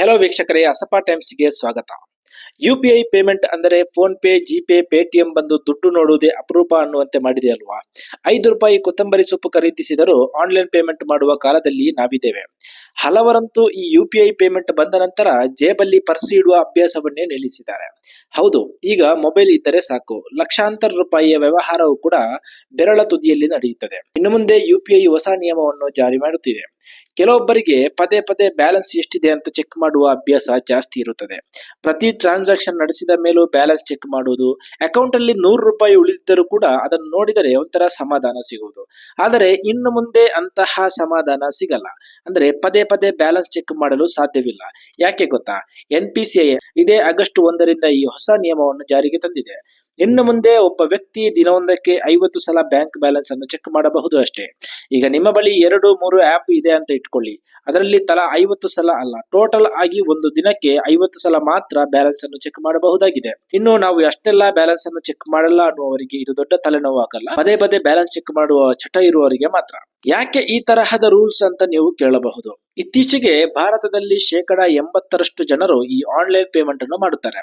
Hello ವೀಕ್ಷಕರೇ, ಅಸಪಾ ಟೈಮ್ಸ್ಗೆ ಸ್ವಾಗತ. ಯು ಪಿ ಐ ಪೇಮೆಂಟ್ ಅಂದರೆ ಫೋನ್ ಪೇ ಜಿಪೇ ಪೇಟಿಎಂ ಬಂದು ದುಡ್ಡು ನೋಡುವುದೇ ಅಪರೂಪ ಅನ್ನುವಂತೆ ಮಾಡಿದೆ ಅಲ್ವಾ? ಐದು ರೂಪಾಯಿ ಕೊತ್ತಂಬರಿ ಸೊಪ್ಪು ಖರೀದಿಸಿದರೂ ಆನ್ಲೈನ್ ಪೇಮೆಂಟ್ ಮಾಡುವ ಕಾಲದಲ್ಲಿ ನಾವಿದ್ದೇವೆ. ಹಲವರಂತೂ ಈ ಯು ಪೇಮೆಂಟ್ ಬಂದ ನಂತರ ಜೇಬಲ್ಲಿ ಪರ್ಸ್ ಇಡುವ ಅಭ್ಯಾಸವನ್ನೇ ನಿಲ್ಲಿಸಿದ್ದಾರೆ. ಹೌದು, ಈಗ ಮೊಬೈಲ್ ಇದ್ದರೆ ಸಾಕು. ಲಕ್ಷಾಂತರ ರೂಪಾಯಿಯ ವ್ಯವಹಾರವು ಕೂಡ ಬೆರಳ ತುದಿಯಲ್ಲಿ ನಡೆಯುತ್ತದೆ. ಇನ್ನು ಮುಂದೆ ಯು ಹೊಸ ನಿಯಮವನ್ನು ಜಾರಿ ಮಾಡುತ್ತಿದೆ. ಕೆಲವೊಬ್ಬರಿಗೆ ಪದೇ ಪದೇ ಬ್ಯಾಲೆನ್ಸ್ ಎಷ್ಟಿದೆ ಅಂತ ಚೆಕ್ ಮಾಡುವ ಅಭ್ಯಾಸ ಜಾಸ್ತಿ ಇರುತ್ತದೆ. ಪ್ರತಿ ಟ್ರಾನ್ಸಾಕ್ಷನ್ ನಡೆಸಿದ ಮೇಲೂ ಬ್ಯಾಲೆನ್ಸ್ ಚೆಕ್ ಮಾಡುವುದು ಅಕೌಂಟ್ ಅಲ್ಲಿ ನೂರು ರೂಪಾಯಿ ಉಳಿದಿದ್ದರೂ ಕೂಡ ಅದನ್ನು ನೋಡಿದರೆ ಒಂಥರ ಸಮಾಧಾನ ಸಿಗುವುದು. ಆದರೆ ಇನ್ನು ಮುಂದೆ ಅಂತಹ ಸಮಾಧಾನ ಸಿಗಲ್ಲ. ಅಂದ್ರೆ ಪದೇ ಪದೇ ಬ್ಯಾಲೆನ್ಸ್ ಚೆಕ್ ಮಾಡಲು ಸಾಧ್ಯವಿಲ್ಲ. ಯಾಕೆ ಗೊತ್ತಾ? ಎನ್ ಪಿ ಸಿ ಐ, ಇದೇ ಆಗಸ್ಟ್ ಒಂದರಿಂದ ಈ ಹೊಸ ನಿಯಮವನ್ನು ಜಾರಿಗೆ ತಂದಿದೆ. ಇನ್ನು ಮುಂದೆ ಒಬ್ಬ ವ್ಯಕ್ತಿ ದಿನವೊಂದಕ್ಕೆ ಐವತ್ತು ಸಲ ಬ್ಯಾಂಕ್ ಬ್ಯಾಲೆನ್ಸ್ ಅನ್ನು ಚೆಕ್ ಮಾಡಬಹುದು ಅಷ್ಟೇ. ಈಗ ನಿಮ್ಮ ಬಳಿ ಎರಡು, ಮೂರು ಆಪ್ ಇದೆ ಅಂತ ಇಟ್ಕೊಳ್ಳಿ. ಅದರಲ್ಲಿ ತಲಾ ಐವತ್ತು ಸಲ ಅಲ್ಲ, ಟೋಟಲ್ ಆಗಿ ಒಂದು ದಿನಕ್ಕೆ ಐವತ್ತು ಸಲ ಮಾತ್ರ ಬ್ಯಾಲೆನ್ಸ್ ಅನ್ನು ಚೆಕ್ ಮಾಡಬಹುದಾಗಿದೆ. ಇನ್ನು ನಾವು ಅಷ್ಟೆಲ್ಲ ಬ್ಯಾಲೆನ್ಸ್ ಅನ್ನು ಚೆಕ್ ಮಾಡಲ್ಲ ಅನ್ನುವರಿಗೆ ಇದು ದೊಡ್ಡ ತಲೆನೋವು ಆಗಲ್ಲ ಪದೇ ಪದೇ ಬ್ಯಾಲೆನ್ಸ್ ಚೆಕ್ ಮಾಡುವ ಚಟ ಇರುವವರಿಗೆ ಮಾತ್ರ. ಯಾಕೆ ಈ ತರಹದ ರೂಲ್ಸ್ ಅಂತ ನೀವು ಕೇಳಬಹುದು? ಇತ್ತೀಚೆಗೆ ಭಾರತದಲ್ಲಿ ಶೇಕಡ ಎಂಬತ್ತರಷ್ಟು ಜನರು ಈ ಆನ್ಲೈನ್ ಪೇಮೆಂಟ್ ಅನ್ನು ಮಾಡುತ್ತಾರೆ.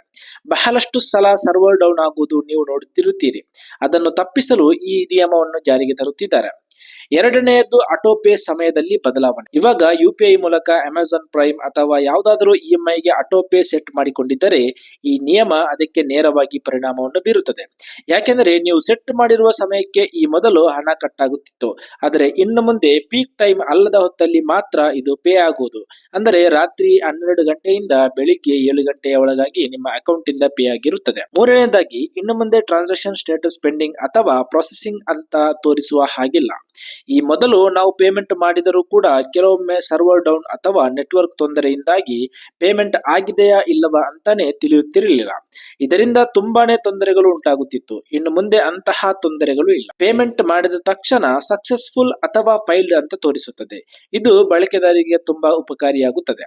ಬಹಳಷ್ಟು ಸಲ ಸರ್ವರ್ ಡೌನ್ ಆಗುವುದು ನೀವು ನೋಡುತ್ತಿರುತ್ತೀರಿ. ಅದನ್ನು ತಪ್ಪಿಸಲು ಈ ನಿಯಮವನ್ನು ಜಾರಿಗೆ ತರುತ್ತಿದ್ದಾರೆ. ಎರಡನೆಯದ್ದು ಆಟೋ ಪೇ ಸಮಯದಲ್ಲಿ ಬದಲಾವಣೆ. ಇವಾಗ ಯು ಮೂಲಕ ಅಮೆಜಾನ್ ಪ್ರೈಮ್ ಅಥವಾ ಯಾವುದಾದರೂ ಇ ಎಂ ಐಗೆ ಆಟೋ ಪೇ ಸೆಟ್ ಮಾಡಿಕೊಂಡಿದ್ದರೆ ಈ ನಿಯಮ ಅದಕ್ಕೆ ನೇರವಾಗಿ ಪರಿಣಾಮವನ್ನು ಬೀರುತ್ತದೆ. ಯಾಕೆಂದರೆ ನೀವು ಸೆಟ್ ಮಾಡಿರುವ ಸಮಯಕ್ಕೆ ಈ ಮೊದಲು ಹಣ ಕಟ್ಟಾಗುತ್ತಿತ್ತು. ಆದರೆ ಇನ್ನು ಮುಂದೆ ಪೀಕ್ ಟೈಮ್ ಅಲ್ಲದ ಹೊತ್ತಲ್ಲಿ ಮಾತ್ರ ಇದು ಪೇ ಆಗುವುದು. ಅಂದರೆ ರಾತ್ರಿ ಹನ್ನೆರಡು ಗಂಟೆಯಿಂದ ಬೆಳಿಗ್ಗೆ ಏಳು ಗಂಟೆಯ ಒಳಗಾಗಿ ನಿಮ್ಮ ಅಕೌಂಟ್ ಇಂದ ಪೇ ಆಗಿರುತ್ತದೆ. ಮೂರನೇದಾಗಿ ಇನ್ನು ಮುಂದೆ ಟ್ರಾನ್ಸಾಕ್ಷನ್ ಸ್ಟೇಟಸ್ ಪೆಂಡಿಂಗ್ ಅಥವಾ ಪ್ರೊಸೆಸಿಂಗ್ ಅಂತ ತೋರಿಸುವ ಹಾಗಿಲ್ಲ. ಈ ಮೊದಲು ನಾವು ಪೇಮೆಂಟ್ ಮಾಡಿದರೂ ಕೂಡ ಕೆಲವೊಮ್ಮೆ ಸರ್ವರ್ ಡೌನ್ ಅಥವಾ ನೆಟ್ವರ್ಕ್ ತೊಂದರೆಯಿಂದಾಗಿ ಪೇಮೆಂಟ್ ಆಗಿದೆಯಾ ಇಲ್ಲವಾ ಅಂತಾನೆ ತಿಳಿಯುತ್ತಿರಲಿಲ್ಲ. ಇದರಿಂದ ತುಂಬಾನೇ ತೊಂದರೆಗಳು ಉಂಟಾಗುತ್ತಿತ್ತು. ಇನ್ನು ಮುಂದೆ ಅಂತಹ ತೊಂದರೆಗಳು ಇಲ್ಲ. ಪೇಮೆಂಟ್ ಮಾಡಿದ ತಕ್ಷಣ ಸಕ್ಸಸ್ಫುಲ್ ಅಥವಾ ಫೈಲ್ಡ್ ಅಂತ ತೋರಿಸುತ್ತದೆ. ಇದು ಬಳಕೆದಾರರಿಗೆ ತುಂಬಾ ಉಪಕಾರಿಯಾಗುತ್ತದೆ.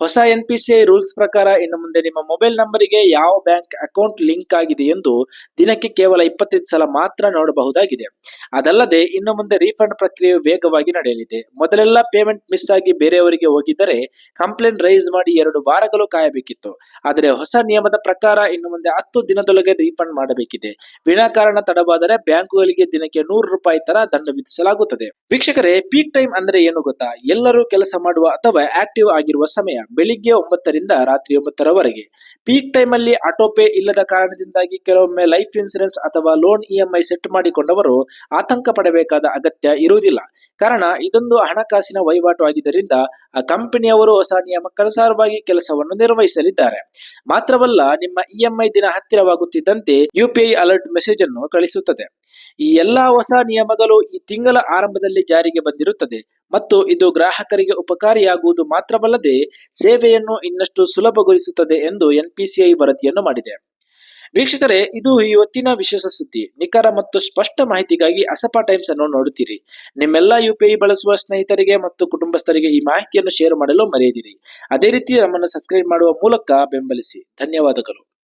ಹೊಸ N P C I rules ಪ್ರಕಾರ ಇನ್ನು ಮುಂದೆ ನಿಮ್ಮ ಮೊಬೈಲ್ ನಂಬರಿಗೆ ಯಾವ ಬ್ಯಾಂಕ್ ಅಕೌಂಟ್ ಲಿಂಕ್ ಆಗಿದೆ ಎಂದು ದಿನಕ್ಕೆ ಕೇವಲ ಇಪ್ಪತ್ತೈದು ಸಲ ಮಾತ್ರ ನೋಡಬಹುದಾಗಿದೆ. ಅದಲ್ಲದೆ ಇನ್ನು ಮುಂದೆ ರೀಫಂಡ್ ಪ್ರಕ್ರಿಯೆ ವೇಗವಾಗಿ ನಡೆಯಲಿದೆ. ಮೊದಲೆಲ್ಲ ಪೇಮೆಂಟ್ ಮಿಸ್ ಆಗಿ ಬೇರೆಯವರಿಗೆ ಹೋಗಿದ್ದರೆ ಕಂಪ್ಲೇಂಟ್ ರೈಸ್ ಮಾಡಿ ಎರಡು ವಾರಗಳು ಕಾಯಬೇಕಿತ್ತು. ಆದರೆ ಹೊಸ ನಿಯಮದ ಪ್ರಕಾರ ಇನ್ನು ಮುಂದೆ ಹತ್ತು ದಿನದೊಳಗೆ ರೀಫಂಡ್ ಮಾಡಬೇಕಿದೆ. ವಿನಾಕಾರಣ ತಡವಾದರೆ ಬ್ಯಾಂಕುಗಳಿಗೆ ದಿನಕ್ಕೆ ನೂರು ರೂಪಾಯಿ ತರ ದಂಡ ವಿಧಿಸಲಾಗುತ್ತದೆ. ವೀಕ್ಷಕರೇ ಪೀಕ್ ಟೈಮ್ ಅಂದ್ರೆ ಏನು ಗೊತ್ತಾ? ಎಲ್ಲರೂ ಕೆಲಸ ಮಾಡುವ ಅಥವಾ ಆಕ್ಟಿವ್ ಆಗಿರುವ ಸಮಯ. ಬೆಳಿಗ್ಗೆ ಒಂಬತ್ತರಿಂದ ರಾತ್ರಿ ಒಂಬತ್ತರವರೆಗೆ. ಪೀಕ್ ಟೈಮ್ ಅಲ್ಲಿ ಆಟೋ ಪೇ ಇಲ್ಲದ ಕಾರಣದಿಂದಾಗಿ ಕೆಲವೊಮ್ಮೆ ಲೈಫ್ ಇನ್ಸೂರೆನ್ಸ್ ಅಥವಾ ಲೋನ್ ಇಎಂಐ ಸೆಟ್ ಮಾಡಿಕೊಂಡವರು ಆತಂಕ ಪಡಬೇಕಾದ ಅಗತ್ಯ ಇರುವುದಿಲ್ಲ. ಕಾರಣ ಇದೊಂದು ಹಣಕಾಸಿನ ವಹಿವಾಟು ಆಗಿದ್ದರಿಂದ ಆ ಕಂಪನಿಯವರು ಹೊಸ ನಿಯಮಕ್ಕನುಸಾರವಾಗಿ ಕೆಲಸವನ್ನು ನಿರ್ವಹಿಸಲಿದ್ದಾರೆ. ಮಾತ್ರವಲ್ಲ, ನಿಮ್ಮ ಇಎಂಐ ದಿನ ಹತ್ತಿರವಾಗುತ್ತಿದ್ದಂತೆ ಯುಪಿಐ ಅಲರ್ಟ್ ಮೆಸೇಜ್ ಅನ್ನು ಕಳಿಸುತ್ತದೆ. ಈ ಎಲ್ಲಾ ಹೊಸ ನಿಯಮಗಳು ಈ ತಿಂಗಳ ಆರಂಭದಲ್ಲಿ ಜಾರಿಗೆ ಬಂದಿರುತ್ತದೆ ಮತ್ತು ಇದು ಗ್ರಾಹಕರಿಗೆ ಉಪಕಾರಿಯಾಗುವುದು ಮಾತ್ರವಲ್ಲದೆ ಸೇವೆಯನ್ನು ಇನ್ನಷ್ಟು ಸುಲಭಗೊಳಿಸುತ್ತದೆ ಎಂದು ಎನ್ಪಿಸಿಐ ವರದಿಯನ್ನು ಮಾಡಿದೆ. ವೀಕ್ಷಕರೇ, ಇದು ಇವತ್ತಿನ ವಿಶೇಷ ಸುದ್ದಿ. ನಿಖರ ಮತ್ತು ಸ್ಪಷ್ಟ ಮಾಹಿತಿಗಾಗಿ ಅಸಪಾ ಟೈಮ್ಸ್ ಅನ್ನು ನೋಡುತ್ತೀರಿ. ನಿಮ್ಮೆಲ್ಲ ಯು ಬಳಸುವ ಸ್ನೇಹಿತರಿಗೆ ಮತ್ತು ಕುಟುಂಬಸ್ಥರಿಗೆ ಈ ಮಾಹಿತಿಯನ್ನು ಶೇರ್ ಮಾಡಲು ಮರೆಯದಿರಿ. ಅದೇ ರೀತಿ ನಮ್ಮನ್ನು ಸಬ್ಸ್ಕ್ರೈಬ್ ಮಾಡುವ ಮೂಲಕ ಬೆಂಬಲಿಸಿ. ಧನ್ಯವಾದಗಳು.